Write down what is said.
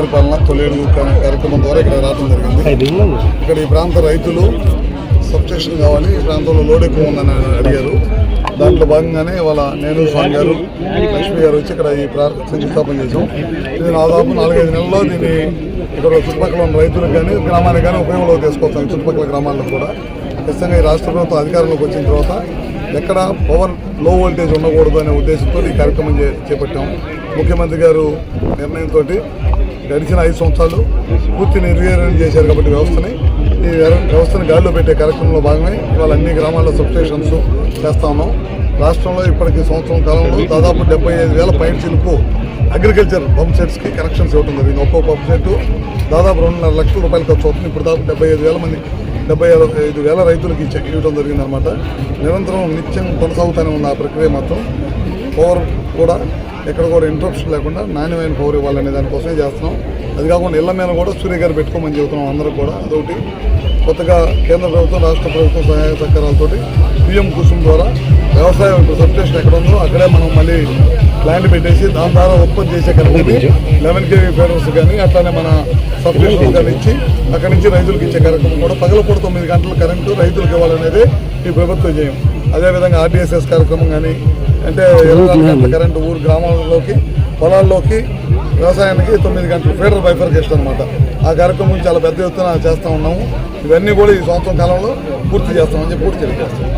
సుపరిపాలన తొలేడు అనే కార్యక్రమం ద్వారా ఇక్కడ రావడం జరిగింది. ఇక్కడ ఈ ప్రాంత రైతులు సబ్స్టేషన్ కావాలి ఈ ప్రాంతంలో లోడ్ ఎక్కువ ఉందని అడిగారు. దాంట్లో భాగంగానే వాళ్ళ నేను స్వామి గారు లక్ష్మి గారు వచ్చి ఇక్కడ ఈ శంకుస్థాపన చేసాం ఇది దాదాపు నాలుగైదు నెలల్లో దీన్ని ఇక్కడ చుట్టుపక్కల ఉన్న రైతులకు కానీ గ్రామానికి కానీ ఉపయోగంలోకి తీసుకొస్తాం చుట్టుపక్కల గ్రామాల్లో కూడా. ఖచ్చితంగా ఈ రాష్ట్ర ప్రభుత్వం అధికారంలోకి వచ్చిన తర్వాత ఎక్కడ పవర్లో వోల్టేజ్ ఉండకూడదు అనే ఉద్దేశంతో ఈ కార్యక్రమం చేపట్టాం. ముఖ్యమంత్రి గారు నిర్ణయంతో గడిచిన ఐదు సంవత్సరాలు పూర్తి నిర్వీర్యం చేశారు కాబట్టి వ్యవస్థని. ఈ వ్యవస్థను గాడిలో పెట్టే కార్యక్రమంలో భాగమే ఇవాళ అన్ని గ్రామాల్లో సబ్స్టేషన్స్ చేస్తా ఉన్నాం. రాష్ట్రంలో ఇప్పటికి సంవత్సరం కాలంలో దాదాపు డెబ్బై ఐదు వేల పైన అగ్రికల్చర్ పంప్ సెట్స్కి కనెక్షన్స్ ఇవ్వడం జరిగింది. ఒక్కో పంప్ సెట్ దాదాపు రెండున్నర లక్షల రూపాయలు ఖర్చు అవుతుంది. ఇప్పుడు దాదాపు డెబ్బై ఐదు వేల మంది డెబ్బై ఐదు వేల రైతులకి చెక్ ఇవ్వడం జరిగిందనమాట నిరంతరం నిత్యం కొనసాగుతూనే ఉంది ఆ ప్రక్రియ మాత్రం పవర్ కూడా ఎక్కడ కూడా ఇంటరప్షన్ లేకుండా నాణ్యమైన పవర్ ఇవ్వాలనే దానికోసమే చేస్తున్నాం. అది కాకుండా ఇళ్ళ మీద కూడా సూర్య గారు పెట్టుకోమని చెబుతున్నాం అందరూ కూడా. అదొకటి. కొత్తగా కేంద్ర ప్రభుత్వం రాష్ట్ర ప్రభుత్వం సహాయ సహకారాలతోటి పిఎం కుసుమ్ ద్వారా వ్యవసాయం సబ్స్టేషన్ ఎక్కడ ఉందో అక్కడే మనం మళ్ళీ ప్లాంట్ పెట్టేసి దాని ద్వారా ఉత్పత్తి చేసే కరెంట్ని లెవెన్ కేవీ ఫేడర్స్ కానీ అట్లానే మన సబ్స్టేషన్ కానీ ఇచ్చి అక్కడి నుంచి రైతులకు ఇచ్చే కార్యక్రమం కూడా పగలపూట తొమ్మిది గంటల కరెంటు రైతులకు ఇవ్వాలనేది ఈ ప్రభుత్వ జయం. అదేవిధంగా ఆర్టీఎస్ఎస్ కార్యక్రమం కానీ అంటే ఇరవై గంటల కరెంటు ఊరు గ్రామాల్లోకి పొలాల్లోకి వ్యవసాయానికి తొమ్మిది గంటలు ఫీడర్ బైఫర్కేషన్ అనమాట ఆ కార్యక్రమం చాలా పెద్ద ఎత్తున చేస్తూ ఉన్నాము. ఇవన్నీ కూడా ఈ సంవత్సరం కాలంలో పూర్తి చేస్తామని చెప్పి పూర్తి తెలియజేస్తాం